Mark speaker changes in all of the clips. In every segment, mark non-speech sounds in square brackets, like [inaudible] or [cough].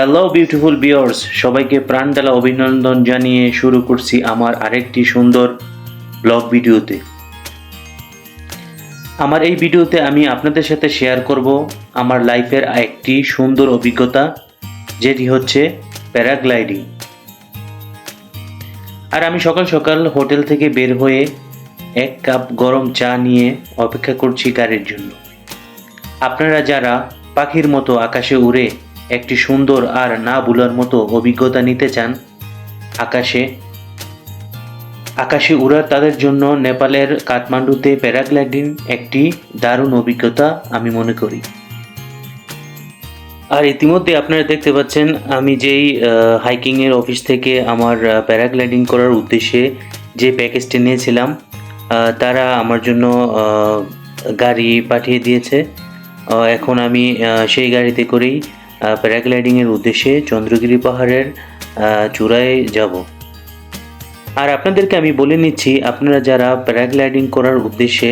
Speaker 1: Hello beautiful বিয়ার্স সবাইকে প্রাণডালা অভিনন্দন জানিয়ে শুরু করছি আমার আরেকটি সুন্দর ব্লগ ভিডিওতে। আমার এই ভিডিওতে আমি আপনাদের সাথে শেয়ার করব আমার লাইফের একটি সুন্দর অভিজ্ঞতা, যেটি হচ্ছে প্যারাগ্লাইডিং। আর আমি সকাল সকাল হোটেল থেকে বের হয়ে এক কাপ গরম চা নিয়ে অপেক্ষা করছি গাড়ির জন্য। আপনারা যারা পাখির মতো আকাশে উড়ে একটি সুন্দর আর না ভুলার মতো অভিজ্ঞতা নিতে চান। আকাশে। আকাশে উড়ার তাদের জন্য নেপালের কাঠমান্ডুতে প্যারাগ্লাইডিং একটি দারুণ অভিজ্ঞতা আমি মনে করি। আর ইতিমধ্যে আপনারা দেখতে পাচ্ছেন, আমি যেই হাইকিংয়ের অফিস থেকে আমার প্যারাগ্লাইডিং করার উদ্দেশ্যে যে প্যাকেজটি নিয়েছিলাম তারা আমার জন্য গাড়ি পাঠিয়ে দিয়েছে। এখন আমি সেই গাড়িতে করেই প্যারাগ্লাইডিংয়ের উদ্দেশ্যে চন্দ্রগিরি পাহাড়ের চূড়ায় যাব। আর আপনাদেরকে আমি বলে নিচ্ছি, আপনারা যারা প্যারাগ্লাইডিং করার উদ্দেশ্যে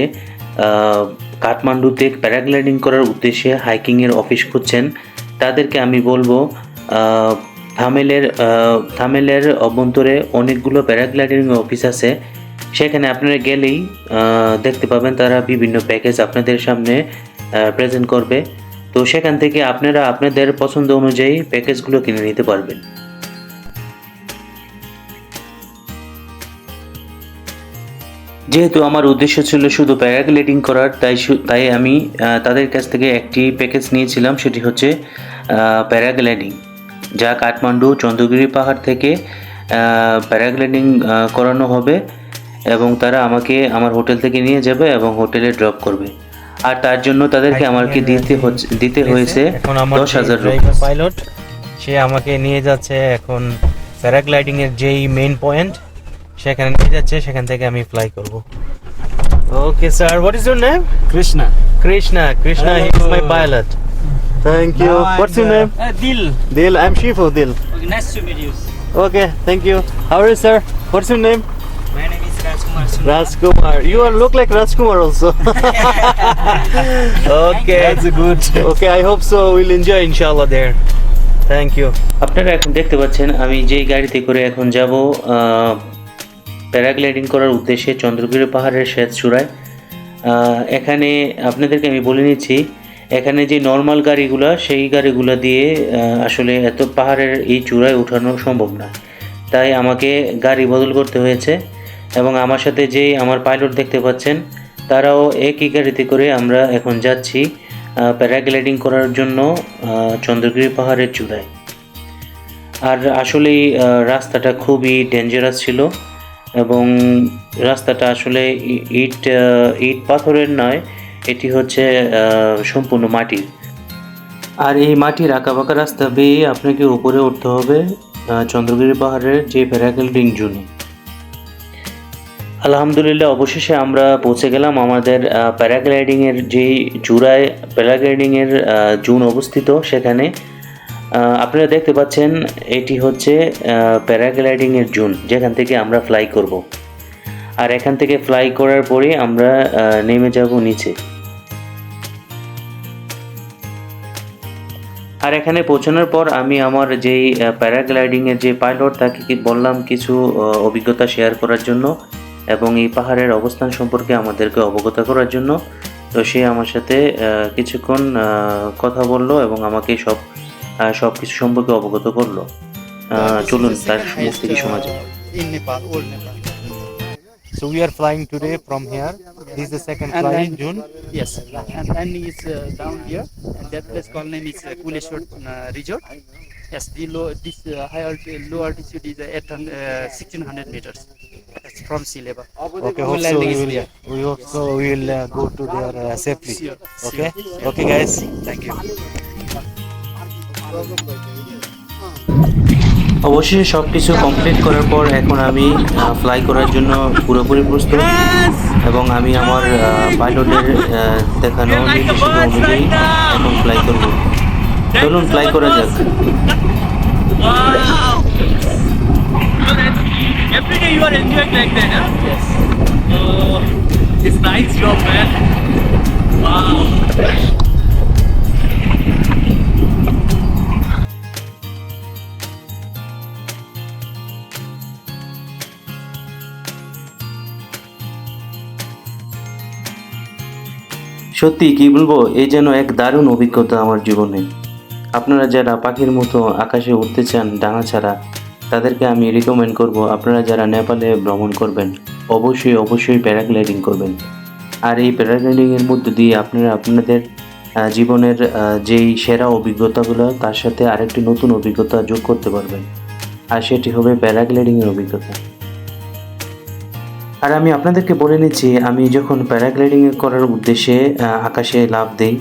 Speaker 1: কাঠমান্ডুতে প্যারাগ্লাইডিং করার উদ্দেশ্যে হাইকিংয়ের অফিস খুঁজছেন, তাদেরকে আমি বলব থামেলের থামেলের অভ্যন্তরে অনেকগুলো প্যারাগ্লাইডিং অফিস আছে। সেখানে আপনারা গেলেই দেখতে পাবেন তারা বিভিন্ন প্যাকেজ আপনাদের সামনে প্রেজেন্ট করবে। তো সেখান থেকে আপনারা আপনাদের পছন্দ অনুযায়ী প্যাকেজগুলো কিনে নিতে পারবেন। যেহেতু আমার উদ্দেশ্য ছিল শুধু প্যারাগ্লাইডিং করার, তাই তাই আমি তাদের কাছ থেকে একটি প্যাকেজ নিয়েছিলাম, সেটি হচ্ছে প্যারাগ্লাইডিং। যা কাঠমান্ডু, চন্দ্রগিরি পাহাড় থেকে প্যারাগ্লাইডিং করানো হবে এবং তারা আমাকে আমার হোটেল থেকে নিয়ে যাবে এবং হোটেলে ড্রপ করবে। আর তার জন্য তাদেরকে আমাকে দিতে হচ্ছে দিতে হয়েছে
Speaker 2: এখন আমার
Speaker 1: দশ হাজার
Speaker 2: পাইলট সে আমাকে নিয়ে যাচ্ছে এখন প্যারাগ্লাইডিং এর যেই মেইন পয়েন্ট সেখানে নিয়ে যাচ্ছে সেখান থেকে আমি ফ্লাই করব। Okay sir what is your name
Speaker 3: Krishna.
Speaker 2: Krishna Krishna he is my pilot thank you what's your name
Speaker 3: uh,
Speaker 2: Dil I am Shifu Dil
Speaker 3: nice to meet you.
Speaker 2: Okay thank you how are you sir what's your name
Speaker 3: Rajkumar.
Speaker 2: You are look like Rajkumar also. [laughs] okay.
Speaker 3: That's
Speaker 2: good. Okay, I hope so. We'll enjoy inshallah there. Thank you.
Speaker 1: আপনারা এখন দেখতে পাচ্ছেন আমি যেই গাড়িতে করে এখন যাব প্যারাগ্লাইডিং করার উদ্দেশ্যে চন্দ্রগিরি পাহাড়ের শেষ চূড়ায় আহ, এখানে আপনাদেরকে আমি বলে নিচ্ছি এখানে যে নর্মাল গাড়িগুলো সেই গাড়িগুলো দিয়ে আহ, আসলে এত পাহাড়ের এই চূড়ায় ওঠানো সম্ভব না তাই আমাকে গাড়ি বদল করতে হয়েছে এবং আমার সাথে যেই আমার পাইলট দেখতে পাচ্ছেন, তারাও একই গাড়িতে করে আমরা এখন যাচ্ছি প্যারাগ্লাইডিং করার জন্য চন্দ্রগিরি পাহাড়ের চূড়ায়। আর আসলেই রাস্তাটা খুবই ডেঞ্জারাস ছিল এবং রাস্তাটা আসলে ইট ইট পাথরের নয়, এটি হচ্ছে সম্পূর্ণ মাটির। আর এই মাটির আঁকাবাঁকা রাস্তা বেয়ে আপনাকে উপরে উঠতে হবে চন্দ্রগিরি পাহাড়ের যে প্যারাগ্লাইডিং জোনে। আলহামদুলিল্লাহ, অবশেষে আমরা পৌঁছে গেলাম আমাদের প্যারাগ্লাইডিং এর যে চূড়ায় প্যারাগ্লাইডিং এর জুন অবস্থিত সেখানে। আপনারা দেখতে পাচ্ছেন এটি হচ্ছে প্যারাগ্লাইডিংয়ের জুন, যেখান থেকে আমরা ফ্লাই করব। আর এখান থেকে ফ্লাই করার পরে আমরা নেমে যাব নিচে। আর এখানে পৌঁছানোর পর আমি আমার যেই প্যারাগ্লাইডিংয়ের যে পাইলট তাকে বললাম কিছু অভিজ্ঞতা শেয়ার করার জন্য। এবং এই পাহাড়ের অবস্থান সম্পর্কে আমাদেরকে অবগত করার জন্য তো সে আমার সাথে কিছুক্ষণ কথা বলল এবং আমাকে সব সব কিছু সম্পর্কে অবগত করল চলুন তার মুখ থেকে শোনা যায়.
Speaker 2: So we are flying today from here. This is the second
Speaker 4: And
Speaker 2: flight
Speaker 4: then-
Speaker 2: in June.
Speaker 4: Yes, and landing is uh, down here. And that place called name is uh, Kuleshwar uh, Resort. Yes, the low, this uh, high altitude, low altitude is uh, 800, uh, 1600 meters. From sea level.
Speaker 2: Okay, hope so we will.
Speaker 4: here.
Speaker 2: We hope so we will uh, go to there uh, safely.
Speaker 4: Sure,
Speaker 2: Okay. Okay, guys. Thank you.
Speaker 1: অবশেষে সব কিছু complete করার পর এখন আমি fly করার জন্য পুরোপুরি প্রস্তুত এবং আমি আমার পাইলটের দেখানো নির্দেশিকা অনুযায়ী এখন ফ্লাই করব চলুন ফ্লাই করা যাক
Speaker 3: every day you are enjoying like that, huh?
Speaker 4: Yes.
Speaker 3: Oh, it's nice job, man. Wow.
Speaker 1: সত্যি কি বলব এ যেন এক দারুণ অভিজ্ঞতা আমার জীবনে আপনারা যারা পাখির মতো আকাশে উঠতে চান ডানা ছাড়া তাদেরকে আমি রিকমেন্ড করব। আপনারা যারা নেপালে ভ্রমণ করবেন, অবশ্যই অবশ্যই প্যারাগ্লাইডিং করবেন। আর এই প্যারাগ্লাইডিংয়ের মধ্যে দিয়ে আপনারা আপনাদের জীবনের যেই সেরা অভিজ্ঞতাগুলো, তার সাথে আরেকটি নতুন অভিজ্ঞতা যোগ করতে পারবেন। আর সেটি হবে প্যারাগ্লাইডিংয়ের অভিজ্ঞতা। আর আমি আপনাদেরকে বলে নিচ্ছি, আমি যখন প্যারাগ্লাইডিং করার উদ্দেশ্যে আকাশে লাভ দেই,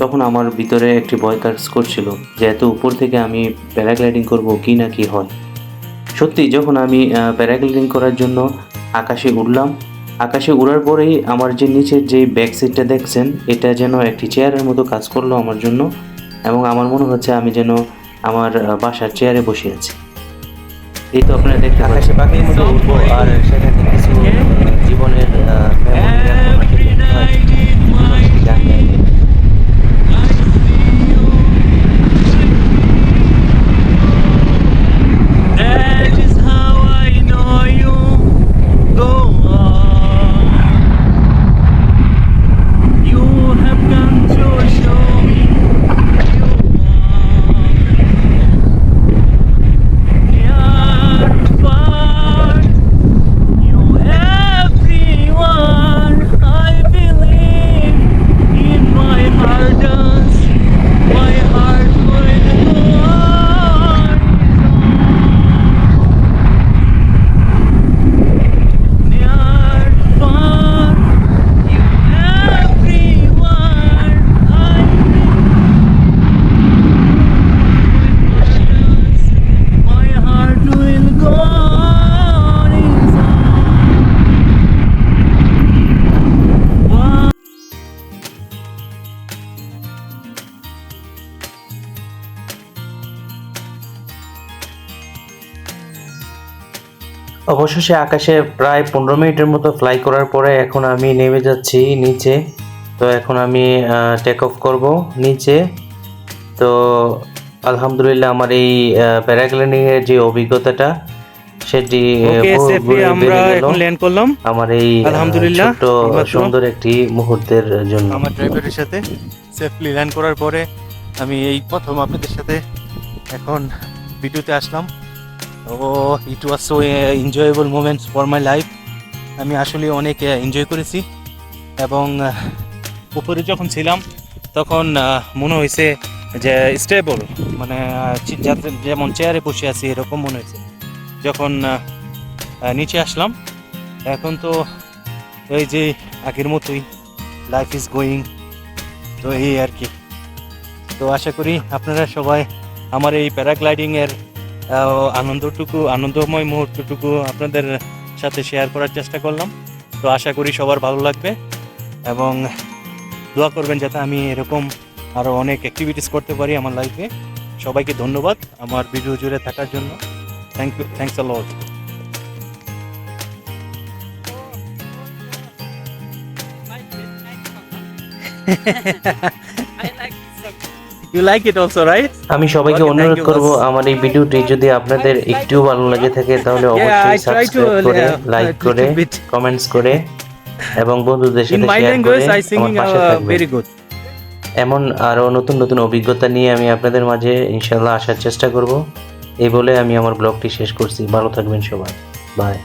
Speaker 1: তখন আমার ভিতরে একটি ভয় কাজ করছিল যে এত উপর থেকে আমি প্যারাগ্লাইডিং করব কি না কি হয়। সত্যি যখন আমি প্যারাগ্লাইডিং করার জন্য আকাশে উঠলাম আকাশে উড়ার পরেই আমার যে নিচের যে ব্যাক সিটটা দেখছেন, এটা যেন একটি চেয়ারের মতো কাজ করল আমার জন্য এবং আমার মনে হচ্ছে আমি যেন আমার বাসার চেয়ারে বসে আছি। এই তো আপনারা দেখতে
Speaker 2: আকাশে পাখির মতো উঠবো আর সেখানে কিছু জীবনের অবশেষে আকাশে প্রায় পনেরো মিনিটের মতো ফ্লাই করার পরে এখন আমি নেমে যাচ্ছি নিচে। তো এখন আমি টেক অফ করব নিচে। তো আলহামদুলিল্লাহ আমার এই প্যারাগ্লাইডিং এর যে অভিজ্ঞতাটা সেটি
Speaker 5: আমরা এখন ল্যান্ড করলাম।
Speaker 2: আমার এই
Speaker 5: আলহামদুলিল্লাহ, এইমাত্র।
Speaker 2: সুন্দর একটি মুহূর্তের জন্য।
Speaker 5: আমার ড্রাইভারের সাথে সেফলি ল্যান্ড করার পরে আমি এই প্রথম আপনাদের সাথে এখন ভিডিওতে আসলাম। ও it was so enjoyable moments for my life আমি আসলে অনেক এনজয় করেছি। এবং উপরে যখন ছিলাম, তখন মনে হয়েছে যে স্টেবল মানে যেমন চেয়ারে বসে আছি, এরকম মনে হয়েছে। যখন নিচে আসলাম, এখন তো এই যে আগের মতোই লাইফ ইজ গোয়িং তো এই আর কি। তো আশা করি আপনারা সবাই আমার এই প্যারাগ্লাইডিংয়ের আনন্দটুকু, আনন্দময় মুহূর্তটুকু আপনাদের সাথে শেয়ার করার চেষ্টা করলাম। তো আশা করি সবার ভালো লাগবে এবং দোয়া করবেন যাতে আমি এরকম আরও অনেক অ্যাক্টিভিটিস করতে পারি আমার লাইফে সবাইকে ধন্যবাদ আমার ভিডিও জুড়ে থাকার জন্য। Thank you thanks a lot you like it also right
Speaker 2: আমি সবাইকে অনুরোধ করব আমার এই ভিডিওটি যদি আপনাদের একটু ভালো লাগে থাকে তাহলে অবশ্যই সাবস্ক্রাইব করে
Speaker 5: uh,
Speaker 2: লাইক করে কমেন্টস করে এবং বন্ধুদের সাথে শেয়ার করে আমার পাশে
Speaker 5: uh,
Speaker 2: থাকবেন।
Speaker 5: very good.
Speaker 2: এমন আরও নতুন নতুন অভিজ্ঞতা নিয়ে আমি আপনাদের মাঝে ইনশাল্লাহ আসার চেষ্টা করব। এই বলে আমি আমার ব্লগটি শেষ করছি। ভালো থাকবেন সবাই। বাই